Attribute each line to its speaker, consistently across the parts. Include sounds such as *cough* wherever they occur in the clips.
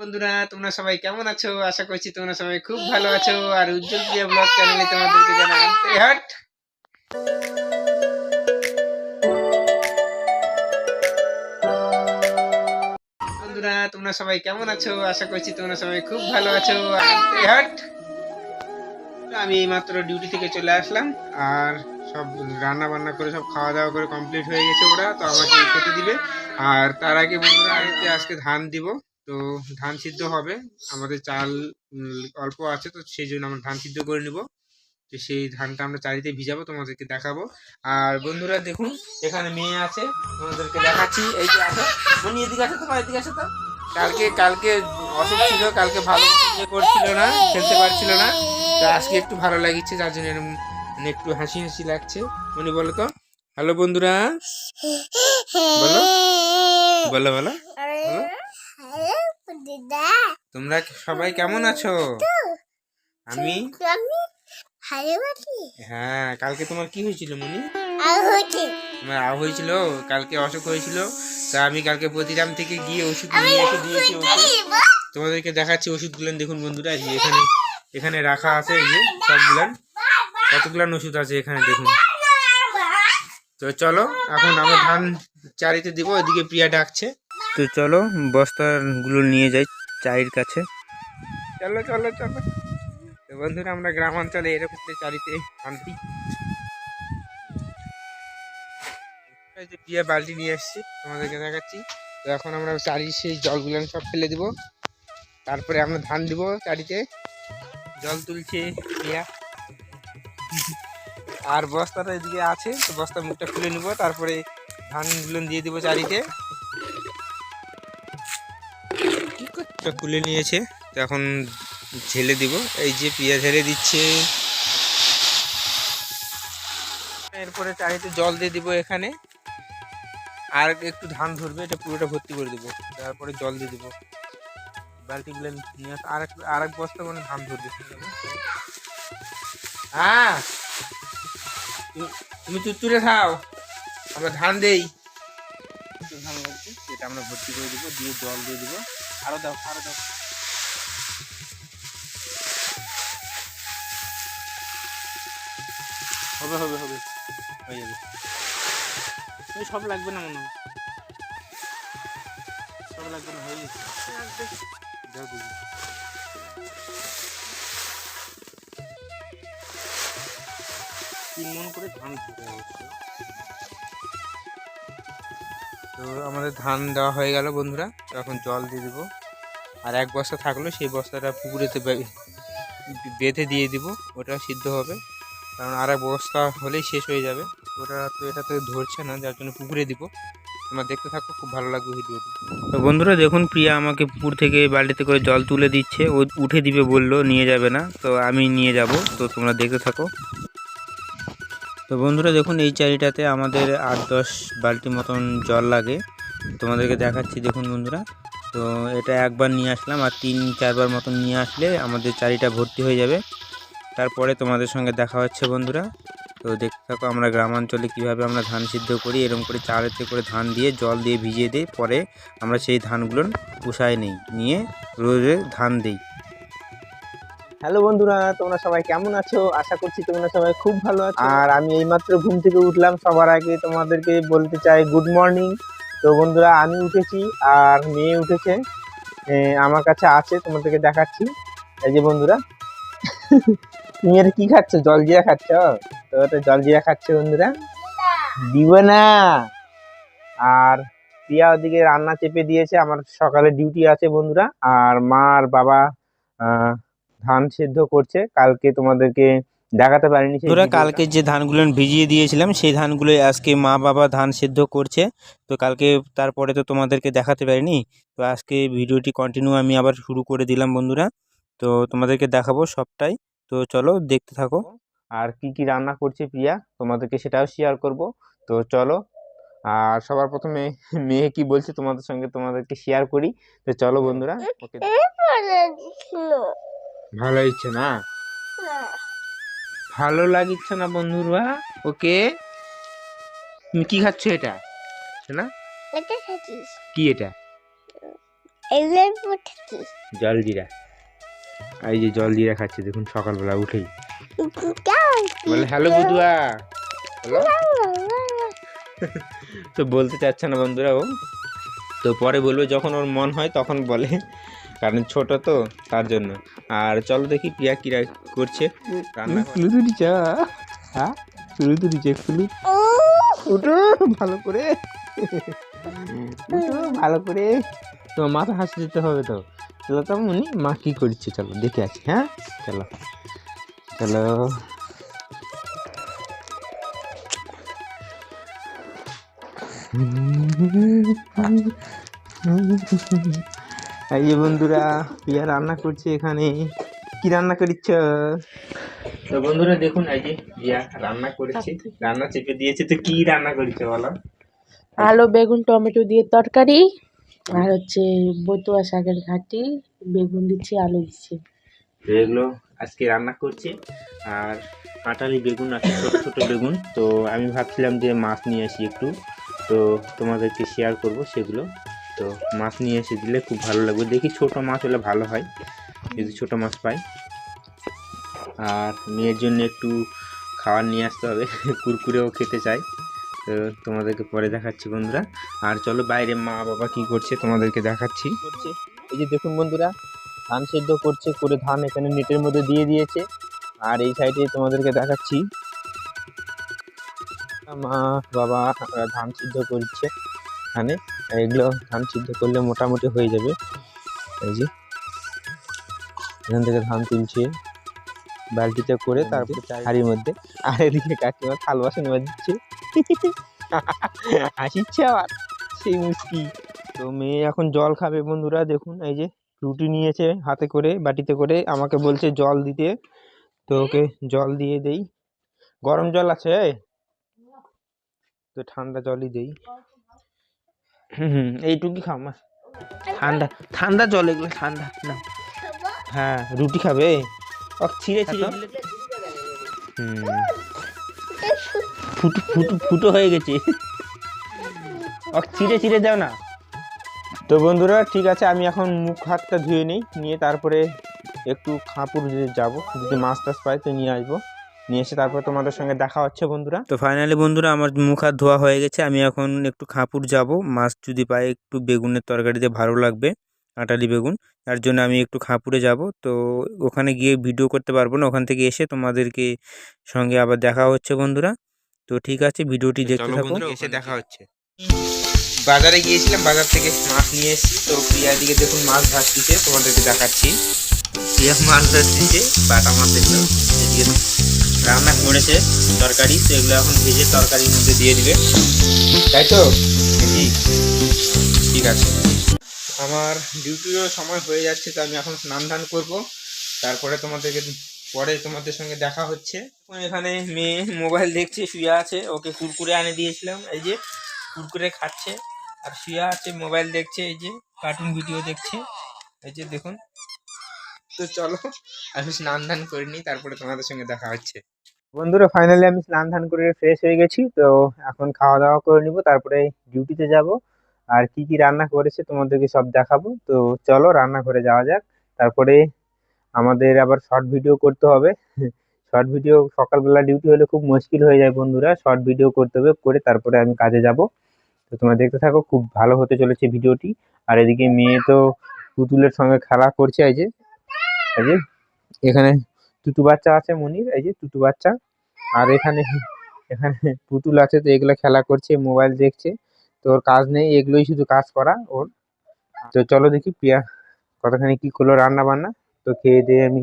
Speaker 1: বন্ধুরা তোমরা সবাই কেমন আছো? আশা করছি তোমরা সবাই খুব ভালো আছো। আর উজ্জ্বল প্রিয়া ব্লগ চ্যানেলে তোমাদেরকে জানাই হাট। বন্ধুরা তোমরা সবাই কেমন আছো? আশা করছি তোমরা সবাই খুব ভালো আছো। হাট। আমি এইমাত্র ডিউটি থেকে চলে আসলাম। আর সব রান্না বান্না করে সব খাওয়া দাওয়া করে কমপ্লিট হয়ে গেছে ওরা। তো আমাকে খেতে দিবে। আর তার আগে বন্ধুরা আজকে ধান দিব। তো ধান সিদ্ধ হবে। আমাদের চাল অল্প আছে, তো সেই জন্য আমরা ধান সিদ্ধ করে নিব। তো সেই ধানটা আমরা চারিতে ভিজাবো, তোমাদেরকে দেখাবো। আর বন্ধুরা, দেখুন, এখানে মেয়ে আছে, তোমাদেরকে দেখাচ্ছি। এই যে আসো মনি এদিকে আসো তো এদিকে আসো তো? কালকে কালকে অসুখ ছিল, কালকে ভালো ইয়ে করছিল না, খেলতে পারছিল না। তো আজকে একটু ভালো লাগিচ্ছে যার জন্য এরকম মানে একটু হাসি হাসি লাগছে। মনি, বলো তো। হ্যালো, বন্ধুরা। বলো। বলো বলো। তোমরা সবাই কেমন আছো? আমি? হ্যাঁ কালকে তোমার কি হয়েছিল মনি? তোমার আহ হয়েছিল? কালকে অসুখ হয়েছিল? তা আমি কালকে প্রতিরাম থেকে গিয়ে ওষুধ নিয়ে এসে দিয়েছি ওষুধ। তোমাদেরকে দেখাচ্ছি ওষুধগুলো। দেখুন বন্ধুরা এই এখানে এখানে রাখা আছে এই যে সবগুলান কতগুলান ওষুধ আছে এখানে দেখুন। তো চলো এখন আমরা ধান চারিতে দিব ওইদিকে প্রিয়া ডাকছে। তো চলো বস্তাগুলো নিয়ে যাই। চারির কাছে। চলো চলো চলো। তো বন্ধুরা, আমরা গ্রামাঞ্চলে এরকম চারিতে শান্তি। এই যে প্রিয়া বালতি নিয়ে এসছি, তোমাদেরকে দেখাচ্ছি। তো এখন আমরা চারি সেই জলগুলো সব ফেলে দিব। তারপরে আমরা ধান দিব চারিতে। জল তুলছে প্রিয়া আর বস্তাটা এদিকে আছে, তো বস্তার মুখটা খুলে নিব। তারপরে ধানগুলো দিয়ে দিব চারিতে। করছ খুলে নিয়েছে, তো এখন ঝেলে দিব। এই যে পিয়া ঝেলে দিচ্ছে। এরপরে চারিতে জল দিয়ে দিব এখানে। আর একটু ধান ধরবে, এটা পুরোটা ভর্তি করে দিব। তারপরে জল দিয়ে দিব। বালতিগুলো নিয়ে আর এক আর এক বস্তা মানে ধান ধরবে হ্যাঁ। তুমি- তুত্তুরে খাও। আমরা ধান দেই। ধান লাগছে আমরা ভর্তি করে দিব, দিয়ে জল দিয়ে দিব। আরও দাও আরও দাও। হবে হবে হবে। হয়ে যাবে। এই সব লাগবে না মনে হয়। সব লাগবে না হয়ে গেছে। দাও দিদি তিন মন করে ধান দিতে হচ্ছে তো আমাদের ধান দেওয়া হয়ে গেল বন্ধুরা, তো এখন জল দিয়ে দিব। আর এক বস্তা থাকল সেই বস্তাটা পুকুরেতে বেঁধে দিয়ে দিব ওটা সিদ্ধ হবে। কারণ আর এক বস্তা হলেই শেষ হয়ে যাবে। ওটা তো এটা তো ধরছে না, যার জন্য পুকুরে দিব। তোমরা দেখতে থাকো, খুব ভালো লাগবে ভিডিওটি। তো বন্ধুরা, দেখুন, প্রিয়া আমাকে পুকুর থেকে বালতিতে করে জল তুলে দিচ্ছে। ও উঠে দিবে বলল, নিয়ে যাবে না, তো আমি নিয়ে যাব। তো তোমরা দেখতে থাকো। তো বন্ধুরা দেখুন, এই চারিটাতে আমাদের আট দশ বালতি মতন জল লাগে। তোমাদেরকে দেখাচ্ছি, দেখুন বন্ধুরা। তো এটা একবার নিয়ে আসলাম আর তিন, চারবার মতন নিয়ে আসলে আমাদের চারিটা ভর্তি হয়ে যাবে। তারপরে তোমাদের সঙ্গে দেখা হচ্ছে বন্ধুরা। তো দেখতে থাকো আমরা গ্রামাঞ্চলে কীভাবে আমরা ধান সিদ্ধ করি, এরকম করে চারেতে করে ধান দিয়ে জল দিয়ে ভিজিয়ে দিই পরে আমরা সেই ধানগুলো পুষায় নিই, নিয়ে রোদে ধান দিই।
Speaker 2: হ্যালো বন্ধুরা, তোমরা সবাই কেমন আছো? আশা করছি তোমরা সবাই খুব ভালো আছো। আর আমি এইমাত্র ঘুম থেকে উঠলাম, সবার আগে তোমাদেরকে বলতে চাই গুড মর্নিং তো বন্ধুরা, আমি উঠেছি আর মেয়ে উঠেছে। আমার কাছে আছে, তোমাদেরকে দেখাচ্ছি। এই যে বন্ধুরা তুমি এটা কি খাচ্ছ? জল জিরা খাচ্ছ তো এটা জল জিরা খাচ্ছে বন্ধুরা। দিব না। আর প্রিয়া ওদিকে রান্না চেপে দিয়েছে, আমার সকালে ডিউটি আছে বন্ধুরা। আর মা আর বাবা ধান সিদ্ধ করছে কালকে তোমাদেরকে দেখাতে পারিনি
Speaker 1: তোরা কালকে যে ধানগুলো ভিজিয়ে দিয়েছিলাম সেই ধানগুলো আজকে মা বাবা ধান সিদ্ধ করছে। তো কালকে তারপরে তো তোমাদেরকে দেখাতে পারিনি। তো আজকে ভিডিওটি কন্টিনিউ আমি আবার শুরু করে দিলাম বন্ধুরা। তো তোমাদেরকে দেখাবো সবটাই। তো চলো দেখতে থাকো।
Speaker 2: আর কি কি রান্না করছে প্রিয়া তোমাদেরকে সেটাও শেয়ার করব। তো চলো আর সবার প্রথমে মেয়ে কি বলছে তোমাদের সঙ্গে তোমাদেরকে শেয়ার করি। তো চলো বন্ধুরা ওকে ভালো ইচ্ছে না? ভালো লাগিচ্ছে না বন্ধুরা? ওকে? তুমি কি খাচ্ছ এটা? না কি এটা? এবার উঠছি
Speaker 1: জল জিরা এই যে জল জিরা খাচ্ছে দেখুন সকালবেলা উঠেই। বলে হ্যালো বুধুয়া। হ্যালো? *laughs* তো বলতে চাচ্ছে না বন্ধুরা ও। তো পরে বলবে যখন ওর মন হয় তখন বলে। কারণ ছোট তো, তার জন্য। আর চলো দেখি প্রিয়া কিরা করছে। রান্না ফুলুতুরি চা হ্যাঁ? ফুলুতুরি চা ফুলু ভালো করে। ভালো করে। তো মাথা হাসি দিতে হবে তো। চলো তো মনি, মা কি করছে চলো, দেখে আসি হ্যাঁ? চলো। চলো। এই যে বন্ধুরা প্রিয়া রান্না করছে এখানে। কি রান্না করিচ্ছ? তো বন্ধুরা দেখুন এই যে প্রিয়া রান্না করেছে। রান্না চেপে দিয়েছে তো কি রান্না করেছে বলো?
Speaker 3: আলু বেগুন টমেটো দিয়ে তরকারি আর হচ্ছে বতুয়া শাকের ঘাটি বেগুন দিচ্ছি আলু দিচ্ছি।
Speaker 1: তো এগুলো আজকে রান্না করছে। আর কাঁটালি বেগুন আছে ছোট ছোট বেগুন। তো আমি ভাবছিলাম যে মাছ নিয়ে আসি একটু। তো তোমাদেরকে শেয়ার করব সেগুলো। তো মাছ নিয়ে এসে দিলে খুব ভালো লাগবে। দেখি ছোট মাছ হলে ভালো হয় যদি ছোট মাছ পাই। আর মেয়ের জন্য একটু খাবার নিয়ে আসতে হবে *laughs* কুরকুরেও খেতে চাই। তো তোমাদেরকে পরে দেখাচ্ছি বন্ধুরা। আর চলো বাইরে মা বাবা কি করছে তোমাদেরকে দেখাচ্ছি। করছে? এই যে দেখুন বন্ধুরা ধান সেদ্ধ করছে করে ধান এখানে নেটের মধ্যে দিয়ে দিয়েছে। আর এই সাইডে তোমাদেরকে দেখাচ্ছি। মা বাবা ধান সিদ্ধ করছে। এখানে এগুলো ধান সিদ্ধ করলে মোটামুটি হয়ে যাবে। এই যে এখান থেকে ধান তুলছে। বালতিতে করে তারপরে হাড়ির মধ্যে। আর এদিকে কাকিমা থাল বাসন বাজছে *laughs* হাসিচ্ছে আবার। সেই মুশকি তো মেয়ে এখন জল খাবে বন্ধুরা দেখুন। এই যে রুটি নিয়েছে হাতে করে বাটিতে করে। আমাকে বলছে জল দিতে। তো ওকে জল দিয়ে দেই। গরম জল আছে তো ঠান্ডা জলই দেই। হুম হুম এইটুকুই খাও মা ঠান্ডা ঠান্ডা জল এগুলো ঠান্ডা না হ্যাঁ রুটি খাবে ও ছিঁড়ে ছিঁড়ে হুম। ফুটো ফুটো ফুটো হয়ে গেছে। ও ছিঁড়ে ছিঁড়ে দাও না। তো বন্ধুরা ঠিক আছে আমি এখন মুখ হাতটা ধুয়ে নিই নিয়ে তারপরে একটু খাঁপুর যাব যদি মাছ টাছ পাই তো নিয়ে আসব। নিয়ে এসে তারপরে তোমাদের সঙ্গে দেখা হচ্ছে বন্ধুরা। তো ফাইনালি বন্ধুরা আমার মুখ হাত ধোয়া হয়ে গেছে। আমি এখন একটু খাপুর যাব। মাছ যদি পাই একটু বেগুনের তরকারিতে ভালো লাগবে আটালি বেগুন। তার জন্য আমি একটু খাপুরে যাব। তো ওখানে গিয়ে ভিডিও করতে পারব না। ওখান থেকে এসে তোমাদেরকে সঙ্গে আবার দেখা হচ্ছে বন্ধুরা। তো ঠিক আছে ভিডিওটি দেখতে থাকো। এসে দেখা হচ্ছে বাজারে গিয়েছিলাম বাজার থেকে মাছ নিয়ে এসেছি। তো প্রিয়া দিকে দেখুন মাছ ভাসতিছে তোমাদেরকে দেখাচ্ছি। প্রিয়া মাছ ভাসতিছে বাটা মাছ এগুলো এদিকে রান্না করেছে তরকারি, তো এগুলো এখন ভেজে তরকারির মধ্যে দিয়ে দিবে। তাই তো? ঠিক আছে। আমার ডিউটিরও সময় হয়ে যাচ্ছে, তো আমি এখন স্নান ধান করব। তারপরে তোমাদেরকে, পরে তোমাদের সঙ্গে দেখা হচ্ছে। এখানে মেয়ে মোবাইল দেখছে, শুয়ে আছে। ওকে কুরকুরে আনে দিয়েছিলাম, এই যে কুরকুরে খাচ্ছে। আর শুয়ে আছে, মোবাইল দেখছে, এই যে কার্টুন ভিডিও দেখছে। এই যে দেখুন। তো চলো, আমি স্নান ধান করিনি, তারপরে তোমাদের সঙ্গে দেখা হচ্ছে। বন্ধুরা ফাইনালি আমি স্নান ধান করে ফ্রেশ হয়ে গেছি, তো এখন খাওয়া দাওয়া করে নিব, তারপরে ডিউটিতে যাব। আর কি কি রান্না করেছে তোমাদেরকে সব দেখাবো, তো চলো রান্নাঘরে যাওয়া যাক। তারপরে আমাদের আবার শর্ট ভিডিও করতে হবে। *laughs* শর্ট ভিডিও সকালবেলা ডিউটি হলে খুব মুশকিল হয়ে যায় বন্ধুরা শর্ট ভিডিও করতে হবে, করে তারপরে আমি কাজে যাব। তো তোমরা দেখতে থাকো, খুব ভালো হতে চলেছে ভিডিওটি আর এদিকে মেয়ে তো পুতুলের সঙ্গে খেলা করছে এই যে, এখানে টুটু বাচ্চা আছে মনির, এই যে টুটু বাচ্চা। আর এখানে এখানে পুতুল আছে তো এগুলো খেলা করছে, মোবাইল দেখছে। তো ওর কাজ নেই, এগুলোই শুধু কাজ করা ওর। তো চলো দেখি প্রিয়া কতখানি কি করল রান্না বান্না তো খেয়ে দিয়ে আমি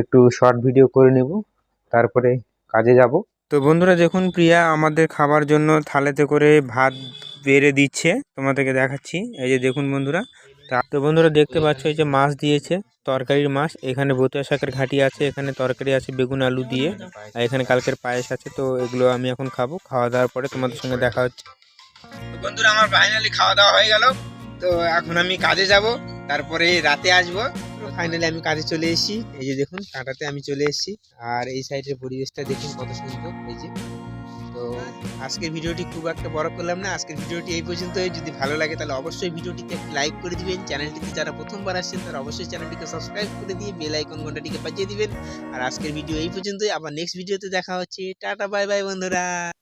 Speaker 1: একটু শর্ট ভিডিও করে নেব, তারপরে কাজে যাব। তো বন্ধুরা দেখুন প্রিয়া, আমাদের খাবার জন্য থালেতে করে ভাত বেড়ে দিচ্ছে। তোমাদেরকে দেখাচ্ছি। এই যে দেখুন বন্ধুরা তা বন্ধুরা দেখতে পাচ্ছ এই যে মাছ দিয়েছে, তরকারির মাছ। এখানে বতুয়া শাকের ঘাটি আছে, এখানে তরকারি আছে বেগুন আলু দিয়ে, আর এখানে কালকের পায়েস আছে। তো এগুলো আমি এখন খাব, খাওয়া দাওয়ার পরে তোমাদের সঙ্গে দেখা হচ্ছে। বন্ধুরা, আমার ফাইনালি খাওয়া দাওয়া হয়ে গেল। তো এখন আমি কাজে যাব, তারপরে রাতে আসব। ফাইনালি আমি কাজে চলে এসেছি। এই যে দেখুন কাঁটাতে আমি চলে এসেছি। আর এই সাইডের পরিবেশটা দেখুন কত সুন্দর, এই যে। তো আজকের ভিডিওটি খুব একটা বড় করলাম না। আজকের ভিডিওটি এই পর্যন্তই। যদি ভালো লাগে তাহলে অবশ্যই ভিডিওটিতে লাইক করে দিবেন। চ্যানেলটিতে যারা প্রথমবার আসছেন তারা অবশ্যই চ্যানেলটিকে সাবস্ক্রাইব করে দিয়ে বেল আইকন ঘন্টাটিকে বাজিয়ে দিবেন। আর আজকের ভিডিও এই পর্যন্তই। আবার নেক্সট ভিডিওতে দেখা হচ্ছে। টাটা, বাই বাই, বন্ধুরা।